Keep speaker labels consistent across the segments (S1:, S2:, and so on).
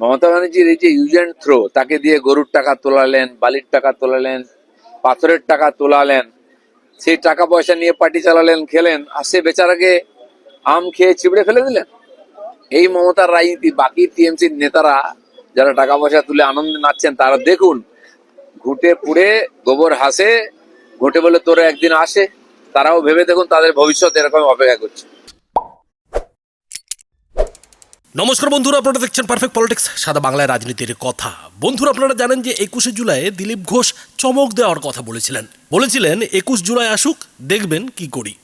S1: মমতা ব্যানার্জির এই যে ইউজ অ্যান্ড থ্রো তাকে দিয়ে গরুর টাকা তোলালেন, বালির টাকা তোলালেন, পাথরের টাকা তোলালেন, সেই টাকা পয়সা নিয়ে পার্টি চালালেন, খেলেন, আর সে বেচারাকে আম খেয়ে চিবড়ে ফেলে দিলেন। এই মমতার রাজনীতি, বাকি টিএমসির নেতারা যারা টাকা পয়সা তুলে আনন্দে নাচছেন, তারা দেখুন, ঘুটে পুড়ে গোবর হাসে, ঘুটে বলে তোরা একদিন আসে, তারাও ভেবে দেখুন তাদের ভবিষ্যৎ এরকম অপেক্ষা করছে।
S2: নমস্কার বন্ধুরা, আপনারা দেখছেন পারফেক্ট পলিটিক্স সাদা বাংলায় রাজনীতির কথা। বন্ধুরা, আপনারা জানেন যে একুশে জুলাইয়ে দিলীপ ঘোষ চমক দেওয়ার কথা বলেছিলেন। বলেছিলেন, একুশ জুলাই আসুক, দেখবেন কি করি।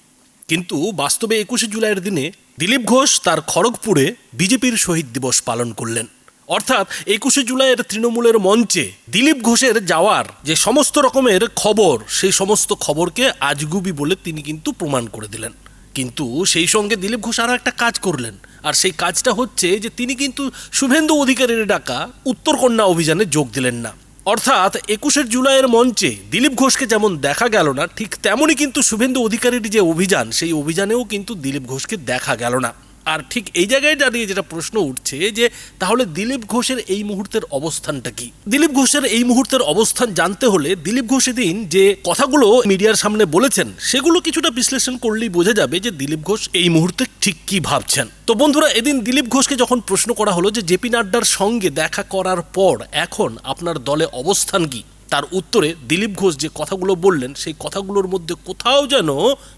S2: কিন্তু বাস্তবে একুশে জুলাইয়ের দিনে দিলীপ ঘোষ তার খড়গপুরে বিজেপির শহীদ দিবস পালন করলেন। অর্থাৎ একুশে জুলাইয়ের তৃণমূলের মঞ্চে দিলীপ ঘোষের যাওয়ার যে সমস্ত রকমের খবর, সেই সমস্ত খবরকে আজগুবি বলে তিনি কিন্তু প্রমাণ করে দিলেন। কিন্তু সেই সঙ্গে দিলীপ ঘোষ আরও একটা কাজ করলেন। আর সেই কাজটা হচ্ছে যে তিনি কিন্তু শুভেন্দু অধিকারীর ডাকা উত্তরকন্যা অভিযানে যোগ দিলেন না। অর্থাৎ একুশের জুলাইয়ের মঞ্চে দিলীপ ঘোষকে যেমন দেখা গেল না, ঠিক তেমনই কিন্তু শুভেন্দু অধিকারীর যে অভিযান, সেই অভিযানেও কিন্তু দিলীপ ঘোষকে দেখা গেল না। আর ঠিক এই জায়গায় দাঁড়িয়ে যেটা প্রশ্ন উঠছে যে তাহলে দিলীপ ঘোষের এই মুহূর্তের অবস্থানটা কি? দিলীপ ঘোষের এই মুহূর্তের অবস্থান জানতে হলে দিলীপ ঘোষ এদিন যে কথাগুলো মিডিয়ার সামনে বলেছেন, সেগুলো কিছুটা বিশ্লেষণ করলেই বোঝা যাবে যে দিলীপ ঘোষ এই মুহূর্তে ঠিক কি ভাবছেন। তো বন্ধুরা, এদিন দিলীপ ঘোষকে যখন প্রশ্ন করা হলো যে জেপি নাড্ডার সঙ্গে দেখা করার পর এখন আপনার দলে অবস্থান কি? তার উত্তরে দিলীপ ঘোষ যে কথাগুলো বললেন, সেই কথাগুলোর মধ্যে কোথাও যেন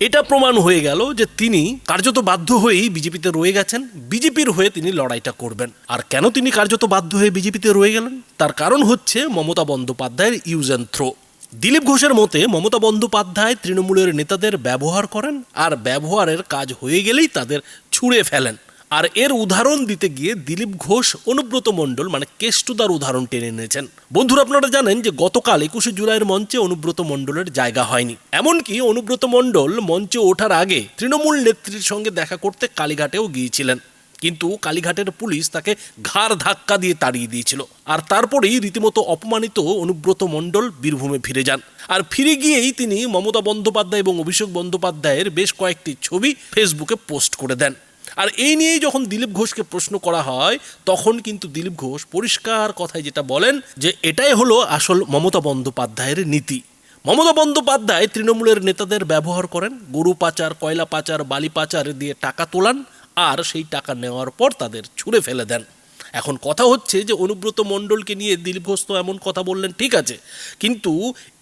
S2: এটা প্রমাণ হয়ে গেল যে তিনি কার্যত বাধ্য হয়েই বিজেপিতে রয়ে গেছেন, বিজেপির হয়ে তিনি লড়াইটা করবেন। আর কেন তিনি কার্যত বাধ্য হয়ে বিজেপিতে রয়ে গেলেন? তার কারণ হচ্ছে মমতা বন্দ্যোপাধ্যায়ের ইউজ অ্যান্ড থ্রো। দিলীপ ঘোষের মতে, মমতা বন্দ্যোপাধ্যায় তৃণমূলের নেতাদের ব্যবহার করেন, আর ব্যবহারের কাজ হয়ে গেলেই তাদের ছুঁড়ে ফেলেন। আর এর উদাহরণ দিতে গিয়ে দিলীপ ঘোষ অনুব্রত মণ্ডল মানে কেষ্টুদার উদাহরণ টেনে এনেছেন। বন্ধুরা, আপনারা জানেন যে গতকাল একুশে জুলাইয়ের মঞ্চে অনুব্রত মণ্ডলের জায়গা হয়নি। এমনকি অনুব্রত মণ্ডল মঞ্চে ওঠার আগে তৃণমূল নেত্রীর সঙ্গে দেখা করতে কালীঘাটেও গিয়েছিলেন। কিন্তু কালীঘাটের পুলিশ তাকে ঘাড় ধাক্কা দিয়ে তাড়িয়ে দিয়েছিল। আর তারপরেই রীতিমতো অপমানিত অনুব্রত মণ্ডল বীরভূমে ফিরে যান। আর ফিরে গিয়েই তিনি মমতা বন্দ্যোপাধ্যায় এবং অভিষেক বন্দ্যোপাধ্যায়ের বেশ কয়েকটি ছবি ফেসবুকে পোস্ট করে দেন। আর এই নিয়েই যখন দিলীপ ঘোষকে প্রশ্ন করা হয়, তখন কিন্তু দিলীপ ঘোষ পরিষ্কার কথায় যেটা বলেন যে এটাই হলো আসল মমতা বন্দ্যোপাধ্যায়ের নীতি। মমতা বন্দ্যোপাধ্যায় তৃণমূলের নেতাদের ব্যবহার করেন, গরু পাচার, কয়লা পাচার, বালি পাচার দিয়ে টাকা তোলান আর সেই টাকা নেওয়ার পর তাদের ছুঁড়ে ফেলে দেন। এখন কথা হচ্ছে যে অনুব্রত মণ্ডলকে নিয়ে দিলীপ ঘোষ তো এমন কথা বললেন, ঠিক আছে। কিন্তু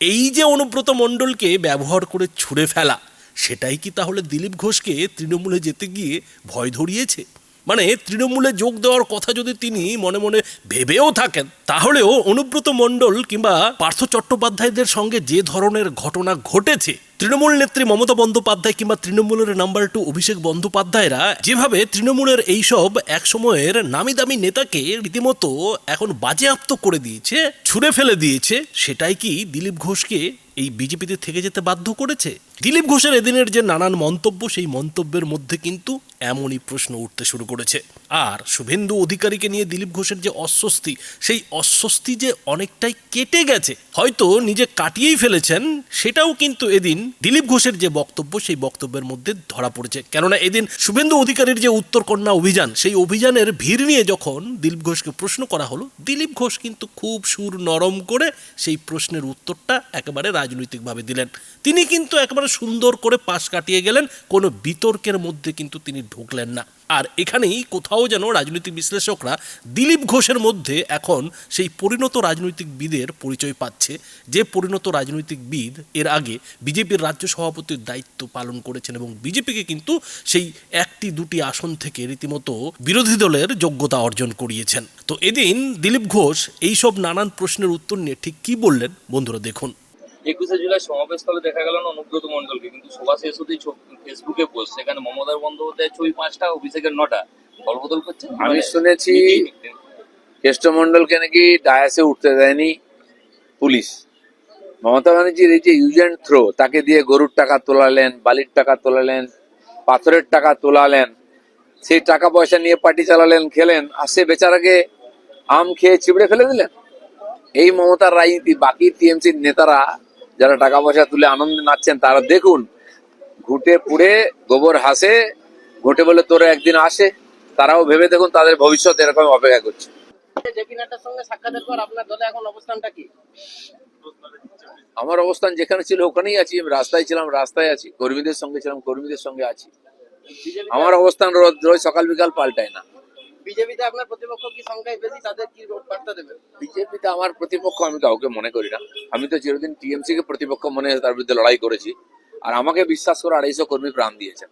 S2: এই যে অনুব্রত মণ্ডলকে ব্যবহার করে ছুঁড়ে ফেলা সেটাই কি তাহলে দিলীপ ঘোষকে তৃণমূলে যেতে গিয়ে ভয় ধরিয়েছে? মানে তৃণমূলে যোগ দেওয়ার কথা যদি তিনি মনে মনে ভেবেও থাকেন, তাহলেও অনুব্রত মণ্ডল কিংবা পার্থ চট্টোপাধ্যায়দের সঙ্গে যে ধরনের ঘটনা ঘটেছে, তৃণমূল নেত্রী মমতা বন্দ্যোপাধ্যায় কিংবা তৃণমূলের নাম্বার টু অভিষেক বন্দ্যোপাধ্যায়রা যেভাবে তৃণমূলের এইসব একসময়ের নামি দামি নেতাকে রীতিমতো এখন বাজেয়াপ্ত করে দিয়েছে, ছুঁড়ে ফেলে দিয়েছে, সেটাই কি দিলীপ ঘোষকে এই বিজেপিতে থেকে যেতে বাধ্য করেছে? দিলীপ ঘোষের এদিনের যে নানান মন্তব্য, সেই মন্তব্যের মধ্যে কিন্তু এমনই প্রশ্ন উঠতে শুরু করেছে। আর শুভেন্দু অধিকারীকে নিয়ে দিলীপ ঘোষের যে অস্বস্তি, সেই অস্বস্তি যে অনেকটাই কেটে গেছে, হয়তো নিজে কাটিয়েই ফেলেছেন, সেটাও কিন্তু এদিন দিলীপ ঘোষের যে বক্তব্য, সেই বক্তব্যের মধ্যে ধরা পড়েছে। কেননা এদিন শুভেন্দু অধিকারীর যে উত্তরকন্যা অভিযান, সেই অভিযানের ভিড় নিয়ে যখন দিলীপ ঘোষকে প্রশ্ন করা হলো, দিলীপ ঘোষ কিন্তু খুব সুর নরম করে সেই প্রশ্নের উত্তরটা একেবারে রাজনৈতিকভাবে দিলেন। তিনি কিন্তু একেবারে সুন্দর করে পাশ কাটিয়ে গেলেন, কোনো বিতর্কের মধ্যে কিন্তু তিনি ঢুকলেন না। আর এখানেই কোথাও যেন রাজনৈতিক বিশ্লেষকরা দিলীপ ঘোষের মধ্যে এখন সেই পরিণত রাজনৈতিকবিদের পরিচয় পাচ্ছে। যে পরিণত রাজনৈতিকবিদ এর আগে বিজেপির রাজ্য সভাপতির দায়িত্ব পালন করেছেন এবং বিজেপিকে কিন্তু সেই একটি দুটি আসন থেকে রীতিমতো বিরোধী দলের যোগ্যতা অর্জন করিয়েছেন। তো এদিন দিলীপ ঘোষ এইসব নানান প্রশ্নের উত্তর নিয়ে ঠিক কি বললেন, বন্ধুরা দেখুন।
S3: একুশে জুলাই সমাবেশস্থলে দেখা গেল না অনুব্রত মন্ডলকে কিন্তু সভা শেষ হতেই ফেসবুকে পোস্ট সেখানে মমতা বন্দ্যোপাধ্যায় ছবি পাঁচটা অভিষেকের নটা। দলবদল করছে?
S1: আমি
S3: মানে
S1: শুনেছি কেষ্টমন্ডলকে নাকি ডায়াসে উঠতে দেয়নি পুলিশ। মমতা ব্যানার্জির এই যে ইউজ অ্যান্ড থ্রো তাকে দিয়ে গরুর টাকা তোলালেন বালির টাকা তোলালেন পাথরের টাকা তোলালেন সেই টাকা পয়সা নিয়ে পার্টি চালালেন খেলেন আর সে বেচারাকে আম খেয়ে চিবড়ে ফেলে দিলেন। এই মমতার রাজনীতি বাকি টিএমসির নেতারা যারা টাকা পয়সা তুলে আনন্দে নাচছেন তারা দেখুন ঘুটে পুড়ে গোবর হাসে ঘুটে বলে তোরা একদিন আসে। তারাও ভেবে দেখুন তাদের ভবিষ্যৎ এরকম অপেক্ষা করছে। আমার অবস্থান যেখানে ছিল ওখানেই আছি। আমি রাস্তায় ছিলাম রাস্তায় আছি। কর্মীদের সঙ্গে ছিলাম কর্মীদের সঙ্গে আছি। আমার অবস্থান রোজ রোজ সকাল বিকাল পাল্টায় না।
S4: বিজেপিতে আপনার প্রতিপক্ষ কি সংখ্যায় বেশি? তাদের কি বার্তা দেবেন?
S1: বিজেপিতে আমার প্রতিপক্ষ আমি কাউকে মনে করি না। আমি তো চিরদিন টিএমসি কে প্রতিপক্ষ মনে হয় তার বিরুদ্ধে লড়াই করেছি। আর আমাকে বিশ্বাস করে আড়াইশো কর্মী প্রাণ দিয়েছেন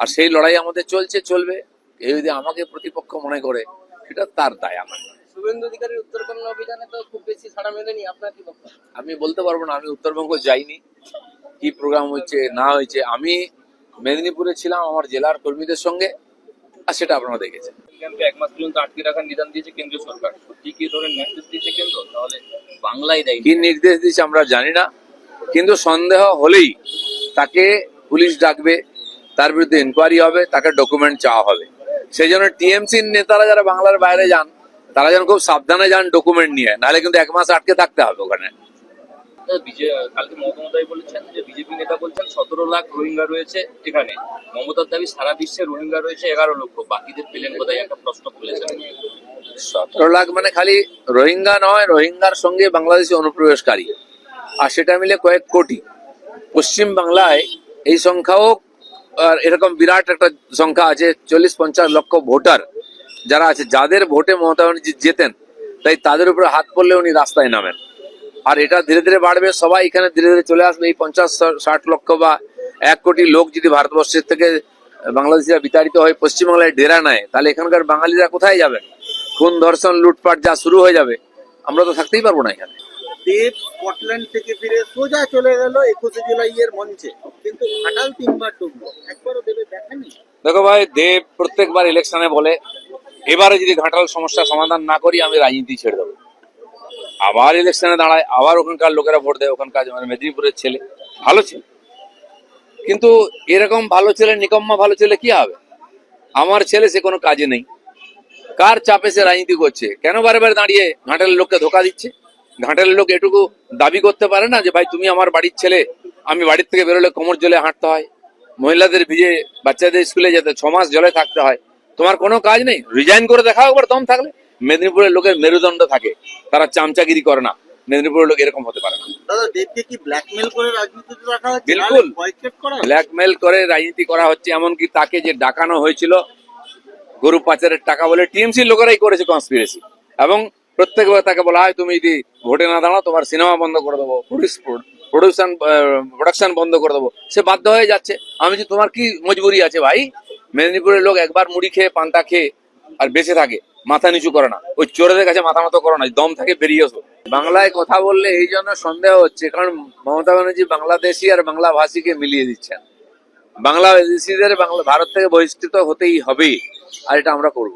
S1: আর সেই লড়াই আমাদের চলছে চলবে। কেউ যদি আমাকে প্রতিপক্ষ মনে করে সেটা তার দায় আমার।
S4: শুভেন্দু অধিকারীর উত্তরকন্যা অভিযানে তো খুব বেশি সাড়া মেলেনি। আপনার কি
S1: আমি বলতে পারব না আমি উত্তরবঙ্গ যাইনি। কি প্রোগ্রাম হচ্ছে না হয়েছে আমি মেদিনীপুরে ছিলাম আমার জেলার কর্মীদের সঙ্গে আর সেটা আপনারা দেখেছেন।
S3: ক্যাম্পে এক মাস পর্যন্ত আটকে রাখার নিদান দিয়েছে কেন্দ্রীয় সরকার। সত্যি কি ধরে নির্দেশ দিয়েছে কেন্দ্র? তাহলে বাংলায় দেয়নি
S1: কি নির্দেশ দিচ্ছে আমরা জানি না। কিন্তু সন্দেহ হলেই তাকে পুলিশ ডাকবে, তার বিরুদ্ধে ইনকোয়ারি হবে, তাকে ডকুমেন্ট চাওয়া হবে। সেই জন্য টিএমসির নেতারা যারা বাংলার বাইরে যান, তারা যেন খুব সাবধানে যান ডকুমেন্ট নিয়ে। নাহলে কিন্তু এক মাস আটকে থাকতে হবে ওখানে।
S3: কালকে মমতা বলেছেন যে বিজেপি নেতা বলছেন, সতেরো লাখ রোহিঙ্গা রয়েছে এখানে। মমতার দাবি, সারা বিশ্বে রোহিঙ্গা রয়েছে এগারো লক্ষ। বাকিদের পেলেন কোথায় একটা প্রশ্ন তুলেছেন।
S1: সতেরো লাখ মানে খালি রোহিঙ্গা নয়, রোহিঙ্গার সঙ্গে বাংলাদেশি অনুপ্রবেশকারী। আর সেটা মিলে কয়েক কোটি। পশ্চিম বাংলায় এই সংখ্যাও এরকম বিরাট একটা সংখ্যা আছে, চল্লিশ পঞ্চাশ লক্ষ ভোটার যারা আছে, যাদের ভোটে মমতা ব্যানার্জি জেতেন, তাই তাদের উপরে হাত পড়লে উনি রাস্তায় নামেন। আর এটা ধীরে ধীরে বাড়বে। সবাই এখানে ধীরে ধীরে চলে আসবে। এই পঞ্চাশ ষাট লক্ষ বা এক কোটি লোক যদি ভারতবর্ষের থেকে বাংলাদেশিরা বিতাড়িত হয়ে পশ্চিমবাংলায় ডেরা নেয় তাহলে এখানকার বাঙালিরা কোথায় যাবেন খুন ধর্ষণ লুটপাট যা শুরু হয়ে যাবে আমরা তো থাকতেই পারব না এখানে।
S5: দেব স্কটল্যান্ড থেকে ফিরে সোজা চলে গেল একুশে জুলাইয়ের মঞ্চে। কিন্তু ঘাটাল তিনবার ডুবলো। একবারও দেবে দেখেনি।
S1: দেখো ভাই দেব প্রত্যেকবার ইলেকশনে বলে এবারে যদি ঘাটাল সমস্যার সমাধান না করি আমি রাজনীতি ছেড়ে দেবো। আবার ইলেকশনে দাঁড়ায়, আবার ওখানকার লোকেরা ভোট দেয়, ওখানকার মেদিনীপুরের ছেলে। ভালো ছেলে। কিন্তু এরকম ভালো ছেলে, নিকম্মা ভালো ছেলে কি হবে? আমার ছেলে সে কোনো কাজে নেই। কার চাপে সে রাজনীতি করছে? কেন বারে বারে দাঁড়িয়ে ঘাটালের লোককে ধোকা দিচ্ছে? ঘাটালের লোক এটুকু দাবি করতে পারে না যে, ভাই, তুমি আমার বাড়ির ছেলে। আমি বাড়ির থেকে বেরোলে কোমর জলে হাঁটতে হয়। মহিলাদের ভিজে বাচ্চাদের স্কুলে যেতে, ছ মাস জলে থাকতে হয়। তোমার কোনো কাজ নেই? রিজাইন করে দেখাও একবার দম থাকলে। মেদিনীপুরের লোকের মেরুদণ্ড থাকে তারা চামচাগিরি করে না। মেদিনীপুরের লোক এরকম হতে পারে না। বিলকুল। ব্ল্যাকমেল করে রাজনীতি করা হচ্ছে এমনকি তাকে যে ডাকানো হয়েছিল গরু পাচারের টাকা বলে টিএমসি লোকেরাই করেছে কনস্পিরেসি এবং প্রত্যেকবার তাকে বলা হয় তুমি যদি ভোটে না দাঁড়াও তোমার সিনেমা বন্ধ করে দেবো প্রডিউশন প্রোডাকশন বন্ধ করে দেবো। সে বাধ্য হয়ে যাচ্ছে। আমি যে তোমার কি মজবুরি আছে ভাই? মেদিনীপুরের লোক একবার মুড়ি খেয়ে পান্তা খেয়ে আর বেঁচে থাকে, মাথা নিচু করে না। ওই চোরেদের কাছে মাথা মতো করো না দম থাকে বেরিয়ে আসো বাংলায় কথা বললে এই জন্য সন্দেহ হচ্ছে, কারণ মমতা ব্যানার্জি বাংলাদেশি আর বাংলা ভাষীকে মিলিয়ে দিচ্ছেন। বাংলাদেশিদের বাংলা ভারত থেকে বহিষ্কৃত হতেই হবে আর এটা আমরা করব।